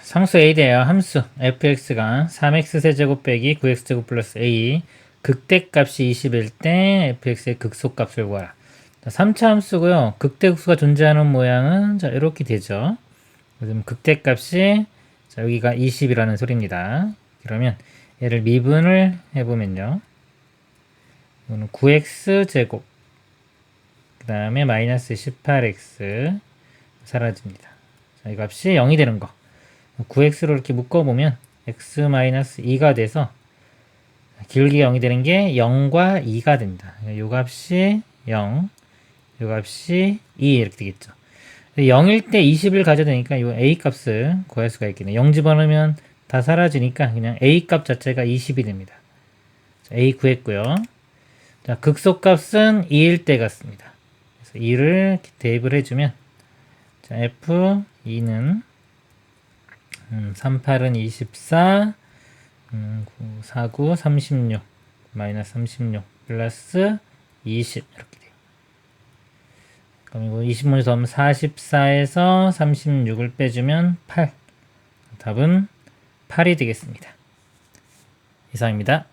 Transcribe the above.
상수 A에 대하여 함수 fx가 3x 세제곱 빼기 9x제곱 플러스 a 극대값이 20일 때 fx의 극소값을 구하라. 자, 3차 함수고요. 극대극소가 존재하는 모양은 자 이렇게 되죠. 그럼 극대값이 자 여기가 20이라는 소리입니다. 그러면 얘를 미분을 해보면요. 이거는 9x 제곱 그 다음에 마이너스 18x 사라집니다. 자, 이 값이 0이 되는 거. 9x로 이렇게 묶어보면 x-2가 돼서 기울기가 0이 되는 게 0과 2가 됩니다. 이 값이 0, 이 값이 2 이렇게 되겠죠. 0일 때 20을 가져야 되니까 이 a 값을 구할 수가 있겠네요. 0 집어넣으면 다 사라지니까 그냥 a 값 자체가 20이 됩니다. 자, a 구했고요. 자, 극소 값은 2일 때 같습니다. 그래서 2를 대입을 해주면 자, f2는 음, 38은 24, 음, 9, 49, 36, 마이너스 36, 플러스 20 이렇게 돼요. 그럼 이거 20 먼저 더하면 44에서 36을 빼주면 8. 답은 8이 되겠습니다. 이상입니다.